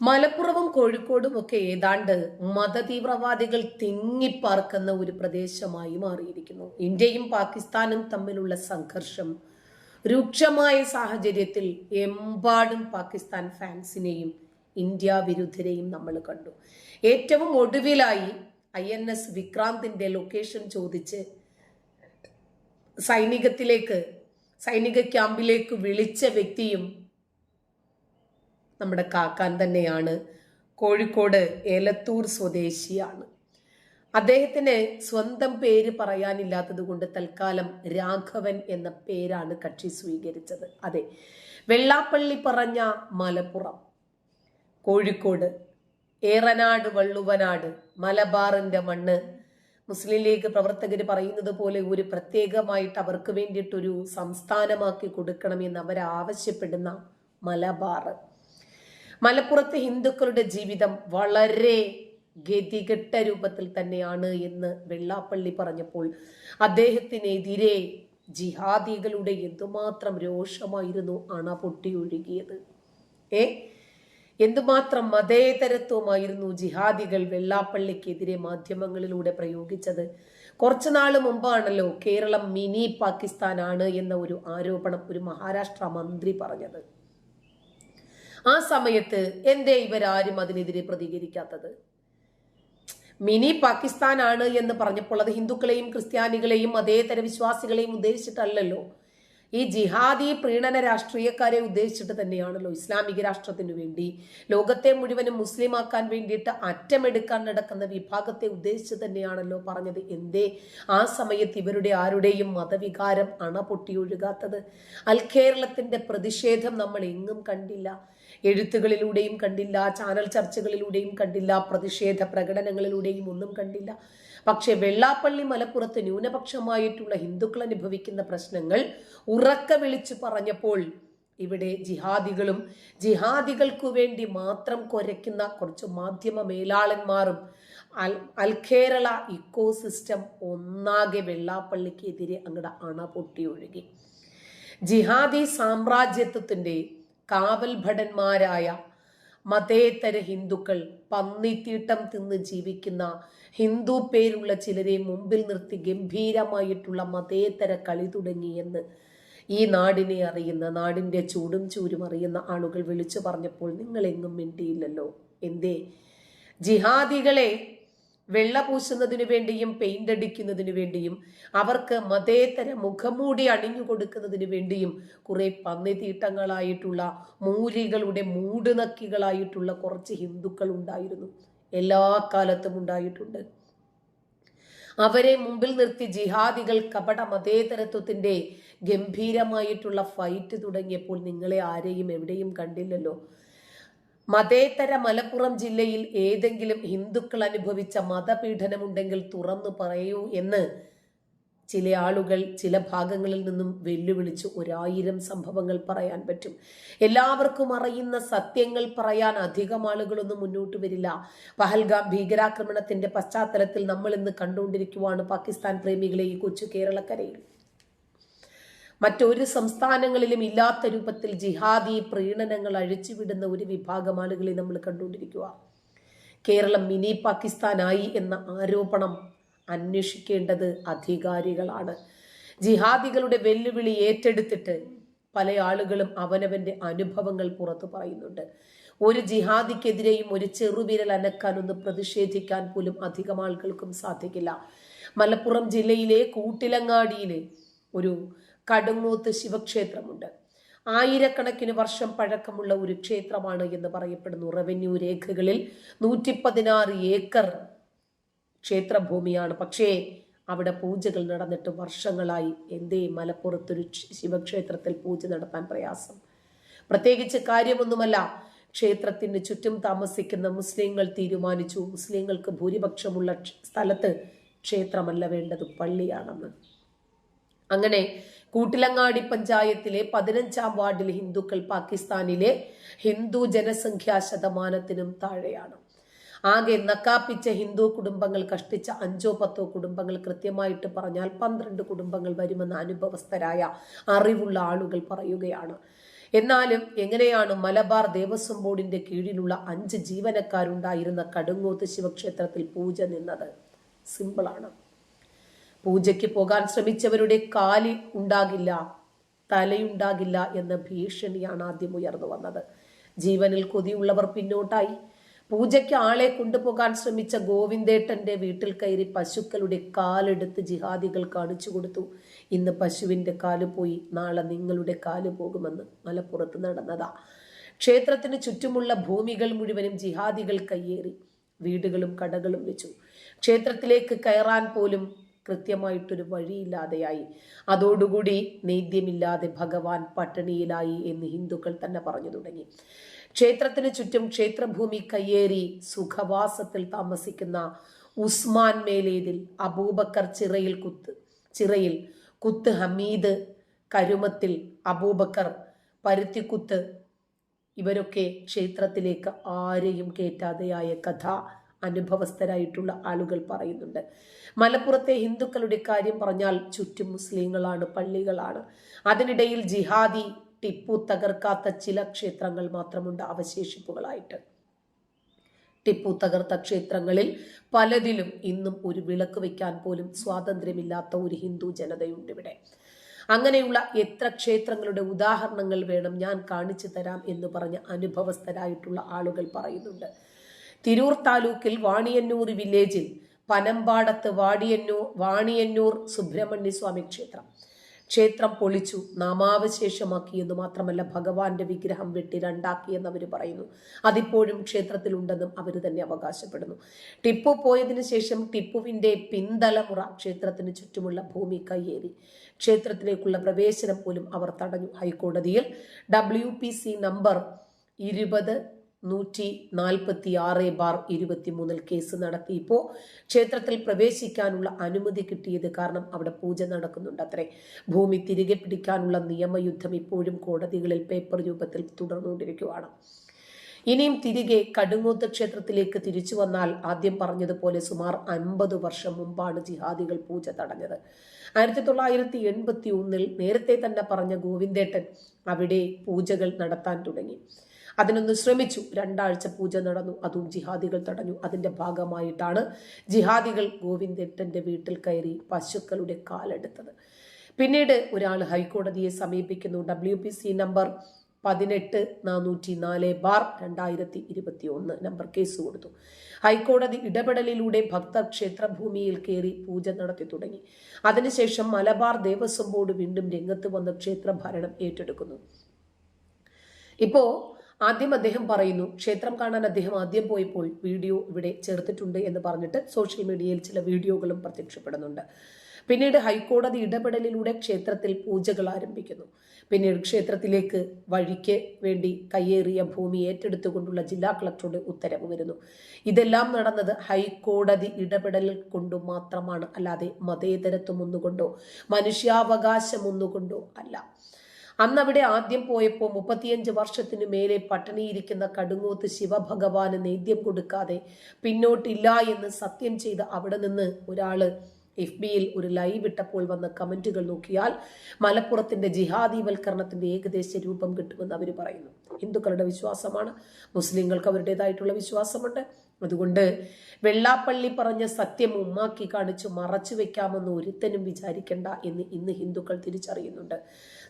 മലപ്പുറവും കോഴിക്കോടും ഒക്കെ ഏതാണ്ട് മതതീവ്രവാദികൾ തിങ്ങിപ്പാർക്കുന്ന ഒരു പ്രദേശമായി മാറിയിരിക്കുന്നു. ഇന്ത്യയും പാകിസ്ഥാനും തമ്മിലുള്ള സംഘർഷം രൂക്ഷമായ സാഹചര്യത്തിൽ എമ്പാടും പാകിസ്ഥാൻ ഫാൻസിനെയും ഇന്ത്യ വിരുദ്ധരെയും നമ്മൾ കണ്ടു. ഏറ്റവും ഒടുവിലായി ഐ എൻ എസ് വിക്രാന്തിന്റെ ലൊക്കേഷൻ ചോദിച്ച് സൈനികത്തിലേക്ക് സൈനിക ക്യാമ്പിലേക്ക് വിളിച്ച വ്യക്തിയും നമ്മുടെ കാക്കാൻ തന്നെയാണ് കോഴിക്കോട് ഏലത്തൂർ സ്വദേശിയാണ്. അദ്ദേഹത്തിന് സ്വന്തം പേര് പറയാനില്ലാത്തത് കൊണ്ട് തൽക്കാലം രാഘവൻ എന്ന പേരാണ് കക്ഷി സ്വീകരിച്ചത്. അതെ വെള്ളാപ്പള്ളി പറഞ്ഞ മലപ്പുറം കോഴിക്കോട് ഏറനാട് വള്ളുവനാട് മലബാറിന്റെ മണ്ണ്. മുസ്ലിം ലീഗ് പ്രവർത്തകർ പറയുന്നത് പോലെ ഒരു പ്രത്യേകമായിട്ട് അവർക്ക് വേണ്ടിയിട്ടൊരു സംസ്ഥാനമാക്കി കൊടുക്കണമെന്ന് അവർ ആവശ്യപ്പെടുന്ന മലബാർ മലപ്പുറത്ത് ഹിന്ദുക്കളുടെ ജീവിതം വളരെ ഗതികെട്ട രൂപത്തിൽ തന്നെയാണ് എന്ന് വെള്ളാപ്പള്ളി പറഞ്ഞപ്പോൾ അദ്ദേഹത്തിനെതിരെ ജിഹാദികളുടെ എന്തുമാത്രം രോഷമായിരുന്നു അണ പൊട്ടിയൊഴുകിയത്. ഏ? എന്തുമാത്രം മതേതരത്വമായിരുന്നു ജിഹാദികൾ വെള്ളാപ്പള്ളിക്കെതിരെ മാധ്യമങ്ങളിലൂടെ പ്രയോഗിച്ചത്. കുറച്ചു നാൾ മുമ്പാണല്ലോ കേരളം മിനി പാകിസ്ഥാനാണ് എന്ന ഒരു ആരോപണം ഒരു മഹാരാഷ്ട്ര മന്ത്രി പറഞ്ഞത്. ആ സമയത്ത് എന്തേ ഇവരാരും അതിനെതിരെ പ്രതികരിക്കാത്തത്? മിനി പാകിസ്ഥാനാണ് എന്ന് പറഞ്ഞപ്പോൾ അത് ഹിന്ദുക്കളെയും ക്രിസ്ത്യാനികളെയും അതേതര വിശ്വാസികളെയും ഉദ്ദേശിച്ചിട്ടല്ലല്ലോ. ഈ ജിഹാദി പ്രീണന രാഷ്ട്രീയക്കാരെ ഉദ്ദേശിച്ചിട്ട് തന്നെയാണല്ലോ ഇസ്ലാമിക രാഷ്ട്രത്തിനു വേണ്ടി ലോകത്തെ മുഴുവനും മുസ്ലിമാക്കാൻ വേണ്ടിയിട്ട് അറ്റമെടുക്കാൻ നടക്കുന്ന വിഭാഗത്തെ ഉദ്ദേശിച്ച് തന്നെയാണല്ലോ പറഞ്ഞത്. എന്തേ? ആ സമയത്ത് ഇവരുടെ ആരുടെയും മതവികാരം അണ പൊട്ടിയൊഴുകാത്തത് അൽ കേരളത്തിന്റെ പ്രതിഷേധം നമ്മൾ എങ്ങും കണ്ടില്ല. എഴുത്തുകളിലൂടെയും കണ്ടില്ല ചാനൽ ചർച്ചകളിലൂടെയും കണ്ടില്ല പ്രതിഷേധ പ്രകടനങ്ങളിലൂടെയും ഒന്നും കണ്ടില്ല. പക്ഷേ വെള്ളാപ്പള്ളി മലപ്പുറത്ത് ന്യൂനപക്ഷമായിട്ടുള്ള ഹിന്ദുക്കൾ അനുഭവിക്കുന്ന പ്രശ്നങ്ങൾ ഉറക്ക വിളിച്ചു പറഞ്ഞപ്പോൾ ഇവിടെ ജിഹാദികളും ജിഹാദികൾക്കു വേണ്ടി മാത്രം കുരയ്ക്കുന്ന കുറച്ച് മാധ്യമ മേലാളന്മാരും അൽ അൽ കേരള ഇക്കോസിസ്റ്റം ഒന്നാകെ വെള്ളാപ്പള്ളിക്കെതിരെ അങ്ങടെ അണ പൊട്ടി ഒഴുകി. ജിഹാദി സാമ്രാജ്യത്വത്തിന്റെ കാവൽ ഭടന്മാരായ മതേതര ഹിന്ദുക്കൾ പന്നിത്തീട്ടം തിന്ന് ജീവിക്കുന്ന ഹിന്ദു പേരുള്ള ചിലരെ മുമ്പിൽ നിർത്തി ഗംഭീരമായിട്ടുള്ള മതേതര കളി തുടങ്ങിയെന്ന് ഈ നാടിനെ അറിയുന്ന നാടിന്റെ ചൂടും ചൂരും അറിയുന്ന ആളുകൾ വിളിച്ചു പറഞ്ഞപ്പോൾ നിങ്ങളെങ്ങും മിണ്ടിയില്ലല്ലോ. എന്തേ? ജിഹാദികളെ വെള്ള പൂശുന്നതിനു വേണ്ടിയും പെയിന്റ് അടിക്കുന്നതിനു വേണ്ടിയും അവർക്ക് മതേതര മുഖംമൂടി അണിഞ്ഞു കൊടുക്കുന്നതിന് വേണ്ടിയും കുറെ പന്നിതീട്ടങ്ങളായിട്ടുള്ള മൂരികളുടെ മൂടുനക്കികളായിട്ടുള്ള കുറച്ച് ഹിന്ദുക്കൾ ഉണ്ടായിരുന്നു. എല്ലാ കാലത്തും ഉണ്ടായിട്ടുണ്ട്. അവരെ മുമ്പിൽ നിർത്തി ജിഹാദികൾ കപട മതേതരത്വത്തിന്റെ ഗംഭീരമായിട്ടുള്ള ഫൈറ്റ് തുടങ്ങിയപ്പോൾ നിങ്ങളെ ആരെയും എവിടെയും കണ്ടില്ലല്ലോ. മതേതര മലപ്പുറം ജില്ലയിൽ ഏതെങ്കിലും ഹിന്ദുക്കൾ അനുഭവിച്ച മതപീഡനമുണ്ടെങ്കിൽ തുറന്നു പറയൂ എന്ന് ചില ആളുകൾ ചില ഭാഗങ്ങളിൽ നിന്നും വെല്ലുവിളിച്ച് ഒരായിരം സംഭവങ്ങൾ പറയാൻ പറ്റും. എല്ലാവർക്കും അറിയുന്ന സത്യങ്ങൾ പറയാൻ അധികം ആളുകളൊന്നും മുന്നോട്ട് വരില്ല. പഹൽഗാം ഭീകരാക്രമണത്തിന്റെ പശ്ചാത്തലത്തിൽ നമ്മൾ ഇന്ന് കണ്ടുകൊണ്ടിരിക്കുവാണ് പാകിസ്ഥാൻ പ്രേമികളെ ഈ കൊച്ചു കേരളക്കരയിൽ. മറ്റൊരു സംസ്ഥാനങ്ങളിലും ഇല്ലാത്ത രൂപത്തിൽ ജിഹാദി പ്രീണനങ്ങൾ അഴിച്ചുവിടുന്ന ഒരു വിഭാഗം ആളുകളെ നമ്മൾ കണ്ടുകൊണ്ടിരിക്കുക. കേരളം മിനി പാകിസ്ഥാനായി എന്ന ആരോപണം അന്വേഷിക്കേണ്ടത് അധികാരികളാണ്. ജിഹാദികളുടെ വെല്ലുവിളി ഏറ്റെടുത്തിട്ട് പല ആളുകളും അവനവന്റെ അനുഭവങ്ങൾ പുറത്തു പറയുന്നുണ്ട്. ഒരു ജിഹാദിക്കെതിരെയും ഒരു ചെറുവിരൽ അനക്കാൻ ഒന്ന് പ്രതിഷേധിക്കാൻ പോലും അധികം ആളുകൾക്കും സാധിക്കില്ല. മലപ്പുറം ജില്ലയിലെ കൂട്ടിലങ്ങാടിയിലെ ഒരു കടുങ്ങൂത്ത് ശിവക്ഷേത്രമുണ്ട്. ആയിരക്കണക്കിന് വർഷം പഴക്കമുള്ള ഒരു ക്ഷേത്രമാണ് എന്ന് പറയപ്പെടുന്നു. റവന്യൂ രേഖകളിൽ നൂറ്റി പതിനാറ് ഏക്കർ ക്ഷേത്രഭൂമിയാണ്. പക്ഷേ അവിടെ പൂജകൾ നടന്നിട്ട് വർഷങ്ങളായി. എന്തേ മലപ്പുറത്തൊരു ശിവക്ഷേത്രത്തിൽ പൂജ നടത്താൻ പ്രയാസം. പ്രത്യേകിച്ച് കാര്യമൊന്നുമല്ല. ക്ഷേത്രത്തിന് ചുറ്റും താമസിക്കുന്ന മുസ്ലിങ്ങൾ തീരുമാനിച്ചു. മുസ്ലിങ്ങൾക്ക് ഭൂരിപക്ഷമുള്ള സ്ഥലത്ത് ക്ഷേത്രമല്ല വേണ്ടത് പള്ളിയാണെന്ന്. അങ്ങനെ കൂട്ടിലങ്ങാടി പഞ്ചായത്തിലെ പതിനഞ്ചാം വാർഡിൽ ഹിന്ദുക്കൾ പാകിസ്ഥാനിലെ ഹിന്ദു ജനസംഖ്യാ ശതമാനത്തിനും താഴെയാണ്. ആകെ നക്കാപ്പിച്ച ഹിന്ദു കുടുംബങ്ങൾ കഷ്ടിച്ച അഞ്ചോ പത്തോ കുടുംബങ്ങൾ കൃത്യമായിട്ട് പറഞ്ഞാൽ പന്ത്രണ്ട് കുടുംബങ്ങൾ വരുമെന്ന അനുഭവസ്ഥരായ അറിവുള്ള ആളുകൾ പറയുകയാണ്. എന്നാലും എങ്ങനെയാണ് മലബാർ ദേവസ്വം ബോർഡിന്റെ കീഴിലുള്ള അഞ്ച് ജീവനക്കാരുണ്ടായിരുന്ന കടുങ്ങോത്ത് ശിവക്ഷേത്രത്തിൽ പൂജ നിന്നത്? സിമ്പിളാണ്. പൂജയ്ക്ക് പോകാൻ ശ്രമിച്ചവരുടെ കാലി ഉണ്ടാകില്ല തലയുണ്ടാകില്ല എന്ന ഭീഷണിയാണ് ആദ്യം ഉയർന്നു വന്നത്. ജീവനിൽ കൊതിയുള്ളവർ പിന്നോട്ടായി. പൂജയ്ക്ക് ആളെ കൊണ്ടുപോകാൻ ശ്രമിച്ച ഗോവിന്ദേട്ടന്റെ വീട്ടിൽ കയറി പശുക്കളുടെ കാലെടുത്ത് ജിഹാദികൾ കാണിച്ചു കൊടുത്തു. ഇന്ന് പശുവിന്റെ കാൽ പോയി നാളെ നിങ്ങളുടെ കാൽ പോകുമെന്ന് മലപ്പുറത്ത് നടന്നതാ. ക്ഷേത്രത്തിന് ചുറ്റുമുള്ള ഭൂമികൾ മുഴുവനും ജിഹാദികൾ കയ്യേറി വീടുകളും കടകളും വെച്ചു. ക്ഷേത്രത്തിലേക്ക് കയറാൻ പോലും കൃത്യമായിട്ടൊരു വഴിയില്ലാതെയായി. അതോടുകൂടി നേദ്യമില്ലാതെ ഭഗവാൻ പട്ടിണിയിലായി എന്ന് ഹിന്ദുക്കൾ തന്നെ പറഞ്ഞു തുടങ്ങി. ക്ഷേത്രത്തിന് ചുറ്റും ക്ഷേത്രഭൂമി കയ്യേറി സുഖവാസത്തിൽ താമസിക്കുന്ന ഉസ്മാൻ മേലേതിൽ അബൂബക്കർ ചിറയിൽ കുത്ത് ചിറയിൽ കുത്ത് ഹമീദ് കരുമത്തിൽ അബൂബക്കർ പരുത്തിക്കുത്ത് ഇവരൊക്കെ ക്ഷേത്രത്തിലേക്ക് ആരെയും കേറ്റാതെയായ കഥ. അനുഭവസ്ഥരായിട്ടുള്ള ആളുകൾ പറയുന്നുണ്ട്. മലപ്പുറത്തെ ഹിന്ദുക്കളുടെ കാര്യം പറഞ്ഞാൽ ചുറ്റും മുസ്ലിങ്ങളാണ് പള്ളികളാണ്. അതിനിടയിൽ ജിഹാദി ടിപ്പു തകർക്കാത്ത ചില ക്ഷേത്രങ്ങൾ മാത്രമുണ്ട് അവശേഷിപ്പുകളായിട്ട്. ടിപ്പു തകർത്ത ക്ഷേത്രങ്ങളിൽ പലതിലും ഇന്നും ഒരു വിളക്ക് വയ്ക്കാൻ പോലും സ്വാതന്ത്ര്യമില്ലാത്ത ഒരു ഹിന്ദു ജനതയുണ്ട് ഇവിടെ. അങ്ങനെയുള്ള എത്ര ക്ഷേത്രങ്ങളുടെ ഉദാഹരണങ്ങൾ വേണം ഞാൻ കാണിച്ചു തരാം എന്ന് പറഞ്ഞ അനുഭവസ്ഥരായിട്ടുള്ള ആളുകൾ പറയുന്നുണ്ട്. തിരൂർ താലൂക്കിൽ വാണിയന്നൂർ വില്ലേജിൽ പനമ്പാടത്ത് വാടിയന്നൂർ വാണിയന്നൂർ സുബ്രഹ്മണ്യസ്വാമി ക്ഷേത്രം. ക്ഷേത്രം പൊളിച്ചു നാമാവശേഷമാക്കി എന്ന് മാത്രമല്ല ഭഗവാന്റെ വിഗ്രഹം വെട്ടി രണ്ടാക്കിയെന്ന് അവർ പറയുന്നു. അതിപ്പോഴും ക്ഷേത്രത്തിലുണ്ടെന്നും അവർ തന്നെ അവകാശപ്പെടുന്നു. ടിപ്പു പോയതിനു ശേഷം ടിപ്പുവിന്റെ പിന്തലമുറ ക്ഷേത്രത്തിന് ചുറ്റുമുള്ള ഭൂമി കയ്യേറി. ക്ഷേത്രത്തിലേക്കുള്ള പ്രവേശനം പോലും അവർ തടഞ്ഞു. ഹൈക്കോടതിയിൽ ഡബ്ല്യു പി സി നമ്പർ ഇരുപത് നൂറ്റി നാൽപ്പത്തി ആറ് ബാർ ഇരുപത്തിമൂന്നിൽ കേസ് നടത്തിയപ്പോൾ ക്ഷേത്രത്തിൽ പ്രവേശിക്കാനുള്ള അനുമതി കിട്ടിയത് കാരണം അവിടെ പൂജ നടക്കുന്നുണ്ട് അത്രേ. ഭൂമി തിരികെ പിടിക്കാനുള്ള നിയമയുദ്ധം ഇപ്പോഴും കോടതികളിൽ പേപ്പർ രൂപത്തിൽ തുടർന്നുകൊണ്ടിരിക്കുകയാണ്. ഇനിയും തിരികെ കടുങ്ങൂത്ത് ക്ഷേത്രത്തിലേക്ക് തിരിച്ചു വന്നാൽ ആദ്യം പറഞ്ഞതുപോലെ സുമാർ അൻപത് വർഷം മുമ്പാണ് ജിഹാദികൾ പൂജ തടഞ്ഞത്. ആയിരത്തി തൊള്ളായിരത്തി എൺപത്തി ഒന്നിൽ നേരത്തെ തന്നെ പറഞ്ഞ ഗോവിന്ദേട്ടൻ അവിടെ പൂജകൾ നടത്താൻ തുടങ്ങി. അതിനൊന്ന് ശ്രമിച്ചു. രണ്ടാഴ്ച പൂജ നടന്നു. അതും ജിഹാദികൾ തടഞ്ഞു. അതിന്റെ ഭാഗമായിട്ടാണ് ജിഹാദികൾ ഗോവിന്ദേട്ടന്റെ വീട്ടിൽ കയറി പശുക്കളുടെ കാലെടുത്തത്. പിന്നീട് ഒരാൾ ഹൈക്കോടതിയെ സമീപിക്കുന്നു. ഡബ്ല്യു പി സി നമ്പർ പതിനെട്ട് നാനൂറ്റി നാല് ബാർ രണ്ടായിരത്തി ഇരുപത്തി ഒന്ന് നമ്പർ കേസ് കൊടുത്തു. ഹൈക്കോടതി ഇടപെടലിലൂടെ ഭക്തർ ക്ഷേത്രഭൂമിയിൽ കയറി പൂജ നടത്തി തുടങ്ങി. അതിനുശേഷം മലബാർ ദേവസ്വം ബോർഡ് വീണ്ടും രംഗത്ത് വന്ന് ക്ഷേത്രഭരണം ഏറ്റെടുക്കുന്നു. ഇപ്പോ ആദ്യം അദ്ദേഹം പറയുന്നു ക്ഷേത്രം കാണാൻ അദ്ദേഹം ആദ്യം പോയപ്പോൾ വീഡിയോ ഇവിടെ ചേർത്തിട്ടുണ്ട് എന്ന് പറഞ്ഞിട്ട് സോഷ്യൽ മീഡിയയിൽ ചില വീഡിയോകളും പ്രത്യക്ഷപ്പെടുന്നുണ്ട്. പിന്നീട് ഹൈക്കോടതി ഇടപെടലിലൂടെ ക്ഷേത്രത്തിൽ പൂജകൾ ആരംഭിക്കുന്നു. പിന്നീട് ക്ഷേത്രത്തിലേക്ക് വഴിക്ക് വേണ്ടി കയ്യേറിയ ഭൂമി ഏറ്റെടുത്തുകൊണ്ടുള്ള ജില്ലാ കളക്ടറുടെ ഉത്തരവ് വരുന്നു. ഇതെല്ലാം നടന്നത് ഹൈക്കോടതി ഇടപെടൽ കൊണ്ടു മാത്രമാണ് അല്ലാതെ മതേതരത്വം ഒന്നുകൊണ്ടോ മനുഷ്യാവകാശം ഒന്നുകൊണ്ടോ അല്ല. അന്ന് അവിടെ ആദ്യം പോയപ്പോൾ മുപ്പത്തിയഞ്ച് വർഷത്തിനു മേലെ പട്ടിണിയിരിക്കുന്ന കടുങ്ങൂത്ത് ശിവഭഗവാന് നേദ്യം കൊടുക്കാതെ പിന്നോട്ടില്ല എന്ന് സത്യം ചെയ്ത് അവിടെ നിന്ന് ഒരാൾ എഫ് ബിയിൽ ഒരു ലൈവ് ഇട്ടപ്പോൾ വന്ന കമന്റുകൾ നോക്കിയാൽ മലപ്പുറത്തിന്റെ ജിഹാദീവൽക്കരണത്തിന്റെ ഏകദേശ രൂപം കിട്ടുമെന്ന് അവർ പറയുന്നു. ഹിന്ദുക്കളുടെ വിശ്വാസമാണ് മുസ്ലിങ്ങൾക്ക് അവരുടേതായിട്ടുള്ള വിശ്വാസമുണ്ട്. അതുകൊണ്ട് വെള്ളാപ്പള്ളി പറഞ്ഞ സത്യം ഉമ്മാക്കി കാണിച്ചു മറച്ചു വെക്കാമെന്ന് ഒരുത്തനും വിചാരിക്കേണ്ട എന്ന് ഇന്ന് ഹിന്ദുക്കൾ തിരിച്ചറിയുന്നുണ്ട്.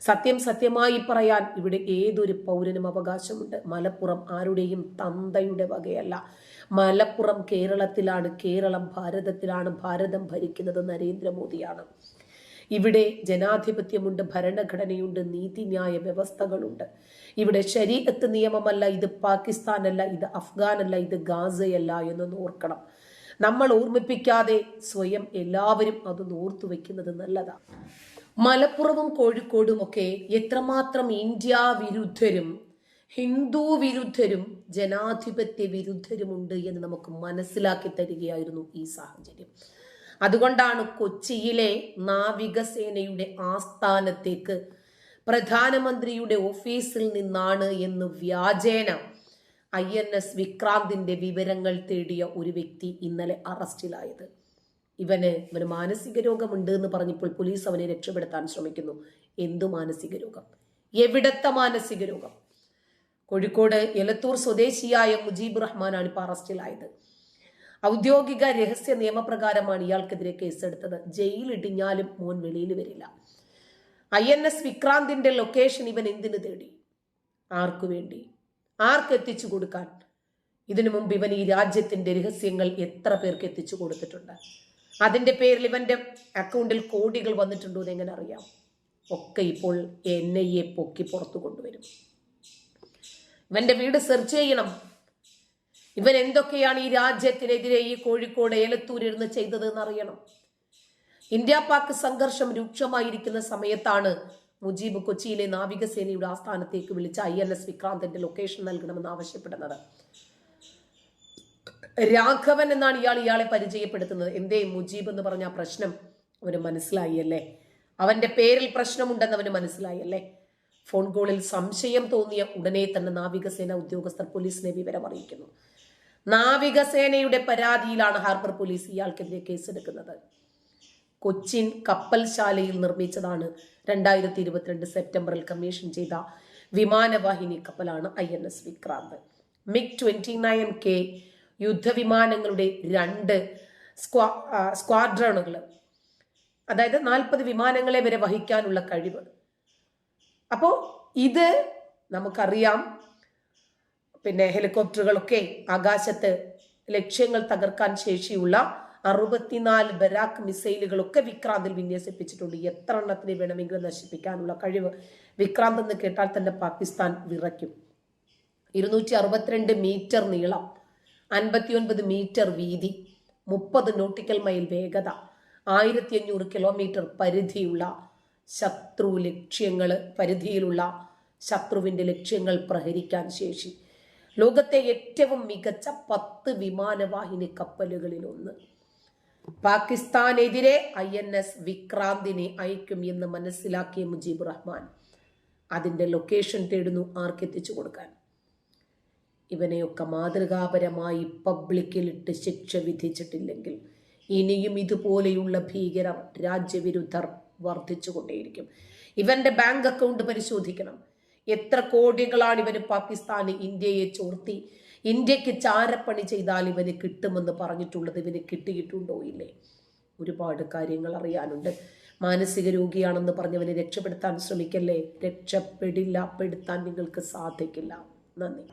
സത്യം സത്യമായി പറയാൻ ഇവിടെ ഏതൊരു പൗരനും അവകാശമുണ്ട്. മലപ്പുറം ആരുടെയും തന്തയുടെ വകയല്ല. മലപ്പുറം കേരളത്തിലാണ് കേരളം ഭാരതത്തിലാണ് ഭാരതം ഭരിക്കുന്നത് നരേന്ദ്രമോദിയാണ്. ഇവിടെ ജനാധിപത്യമുണ്ട് ഭരണഘടനയുണ്ട് നീതിന്യായ വ്യവസ്ഥകളുണ്ട്. ഇവിടെ ശരീരത്ത് നിയമമല്ല ഇത് പാകിസ്ഥാനല്ല ഇത് അഫ്ഗാനല്ല ഇത് ഗാസയല്ല എന്നൊന്ന് ഓർക്കണം. നമ്മൾ ഓർമ്മിപ്പിക്കാതെ സ്വയം എല്ലാവരും അത് ഓർത്തു വെക്കുന്നത് നല്ലതാണ്. മലപ്പുറവും കോഴിക്കോടും ഒക്കെ എത്രമാത്രം ഇന്ത്യ വിരുദ്ധരും ഹിന്ദു വിരുദ്ധരും ജനാധിപത്യ വിരുദ്ധരുമുണ്ട് എന്ന് നമുക്ക് മനസ്സിലാക്കി തരികയായിരുന്നു ഈ സാഹചര്യം. അതുകൊണ്ടാണ് കൊച്ചിയിലെ നാവികസേനയുടെ ആസ്ഥാനത്തേക്ക് പ്രധാനമന്ത്രിയുടെ ഓഫീസിൽ നിന്നാണ് എന്ന് വ്യാജേന ഐ എൻ എസ് വിക്രാന്തിന്റെ വിവരങ്ങൾ തേടിയ ഒരു വ്യക്തി ഇന്നലെ അറസ്റ്റിലായത്. ഇവന് ഇവന് മാനസിക രോഗമുണ്ട് എന്ന് പറഞ്ഞപ്പോൾ പോലീസ് അവനെ രക്ഷപ്പെടുത്താൻ ശ്രമിക്കുന്നു. എന്തു മാനസിക രോഗം? എവിടത്തെ മാനസിക രോഗം? കോഴിക്കോട് എലത്തൂർ സ്വദേശിയായ മുജീബ് റഹ്മാനാണ് ഇപ്പൊ അറസ്റ്റിലായത്. ഔദ്യോഗിക രഹസ്യ നിയമപ്രകാരമാണ് ഇയാൾക്കെതിരെ കേസെടുത്തത്. ജയിലിടിഞ്ഞാലും മോൻ വെളിയിൽ വരില്ല. ഐ എൻ എസ് വിക്രാന്തിന്റെ ലൊക്കേഷൻ ഇവൻ എന്തിനു തേടി? ആർക്കു വേണ്ടി? ആർക്ക് എത്തിച്ചു കൊടുക്കാൻ? ഇതിനു മുമ്പ് ഇവൻ ഈ രാജ്യത്തിന്റെ രഹസ്യങ്ങൾ എത്ര പേർക്ക് എത്തിച്ചു കൊടുത്തിട്ടുണ്ട്? അതിന്റെ പേരിൽ ഇവന്റെ അക്കൗണ്ടിൽ കോടികൾ വന്നിട്ടുണ്ടോ എന്ന് എങ്ങനെ അറിയാം? ഒക്കെ ഇപ്പോൾ എൻ ഐ എ പൊക്കി പുറത്തു കൊണ്ടുവരും. ഇവന്റെ വീട് സെർച്ച് ചെയ്യണം. ഇവൻ എന്തൊക്കെയാണ് ഈ രാജ്യത്തിനെതിരെ ഈ കോഴിക്കോട് ഏലത്തൂരിരുന്ന് ചെയ്തത് എന്നറിയണം ഇന്ത്യ പാക് സംഘർഷം രൂക്ഷമായിരിക്കുന്ന സമയത്താണ് മുജീബ് കൊച്ചിയിലെ നാവികസേനയുടെ ആസ്ഥാനത്തേക്ക് വിളിച്ച ഐ എൻ എസ് വിക്രാന്തിന്റെ ലൊക്കേഷൻ നൽകണമെന്ന് ആവശ്യപ്പെടുന്നത്. രാഘവൻ എന്നാണ് ഇയാൾ ഇയാളെ പരിചയപ്പെടുത്തുന്നത്. എന്തേ മുജീബ് എന്ന് പറഞ്ഞ പ്രശ്നം അവന് മനസ്സിലായി അല്ലേ അവന്റെ പേരിൽ പ്രശ്നമുണ്ടെന്ന് അവന് മനസ്സിലായി അല്ലേ ഫോൺ കോളിൽ സംശയം തോന്നിയ ഉടനെ തന്നെ നാവികസേന ഉദ്യോഗസ്ഥർ പോലീസിനെ വിവരം അറിയിക്കുന്നു നാവികസേനയുടെ പരാതിയിലാണ് ഹാർബർ പോലീസ് ഇയാൾക്കെതിരെ കേസെടുക്കുന്നത്. കൊച്ചിൻ കപ്പൽശാലയിൽ നിർമ്മിച്ചതാണ് രണ്ടായിരത്തി ഇരുപത്തിരണ്ട് സെപ്റ്റംബറിൽ കമ്മീഷൻ ചെയ്ത വിമാനവാഹിനി കപ്പലാണ് I N S Vikrant. MiG twenty nine K യുദ്ധവിമാനങ്ങളുടെ രണ്ട് സ്ക്വാ സ്ക്വാഡ്രണുകൾ അതായത് നാൽപ്പത് വിമാനങ്ങളെ വരെ വഹിക്കാനുള്ള കഴിവ്. അപ്പോൾ ഇത് നമുക്കറിയാം പിന്നെ ഹെലികോപ്റ്ററുകളൊക്കെ ആകാശത്ത് ലക്ഷ്യങ്ങൾ തകർക്കാൻ ശേഷിയുള്ള അറുപത്തിനാല് ബരാക്ക് മിസൈലുകളൊക്കെ വിക്രാന്തിൽ വിന്യസിപ്പിച്ചിട്ടുണ്ട്. എത്ര എണ്ണത്തിനെ വേണമെങ്കിലും നശിപ്പിക്കാനുള്ള കഴിവ് വിക്രാന്ത് എന്ന് കേട്ടാൽ തന്നെ പാകിസ്ഥാൻ വിറയ്ക്കും. ഇരുന്നൂറ്റി അറുപത്തിരണ്ട് മീറ്റർ നീളം അൻപത്തിയൊൻപത് മീറ്റർ വീതി മുപ്പത് നോട്ടിക്കൽ മൈൽ വേഗത ആയിരത്തി അഞ്ഞൂറ് കിലോമീറ്റർ പരിധിയുള്ള ശത്രു ലക്ഷ്യങ്ങൾ പരിധിയിലുള്ള ശത്രുവിന്റെ ലക്ഷ്യങ്ങൾ പ്രഹരിക്കാൻ ശേഷി. ലോകത്തെ ഏറ്റവും മികച്ച പത്ത് വിമാനവാഹിനി കപ്പലുകളിൽ ഒന്ന് പാകിസ്ഥാനെതിരെ ഐ എൻ എസ് വിക്രാന്തിനെ അയക്കും എന്ന് മനസ്സിലാക്കിയ മുജീബ് റഹ്മാൻ അതിന്റെ ലൊക്കേഷൻ തേടുന്നു ആർക്കെത്തിച്ചു കൊടുക്കാൻ. ഇവനെയൊക്കെ മാതൃകാപരമായി പബ്ലിക്കിലിട്ട് ശിക്ഷ വിധിച്ചിട്ടില്ലെങ്കിൽ ഇനിയും ഇതുപോലെയുള്ള ഭീകരം രാജ്യവിരുദ്ധർ വർദ്ധിച്ചു വർദ്ധിച്ചുകൊണ്ടേയിരിക്കും. ഇവന്റെ ബാങ്ക് അക്കൗണ്ട് പരിശോധിക്കണം. എത്ര കോടികളാണ് ഇവന് പാകിസ്ഥാന് ഇന്ത്യയെ ചോർത്തി? ഇന്ത്യയ്ക്ക് ചാരപ്പണി ചെയ്താൽ ഇവന് കിട്ടുമെന്ന് പറഞ്ഞിട്ടുള്ളത് ഇവന് കിട്ടിയിട്ടുണ്ടോ ഇല്ലേ? ഒരുപാട് കാര്യങ്ങൾ അറിയാനുണ്ട്. മാനസിക രോഗിയാണെന്ന് പറഞ്ഞവനെ രക്ഷപ്പെടുത്താൻ ശ്രമിക്കല്ലേ? രക്ഷപ്പെടില്ല പെടുത്താൻ നിങ്ങൾക്ക് സാധിക്കില്ല. നന്ദി.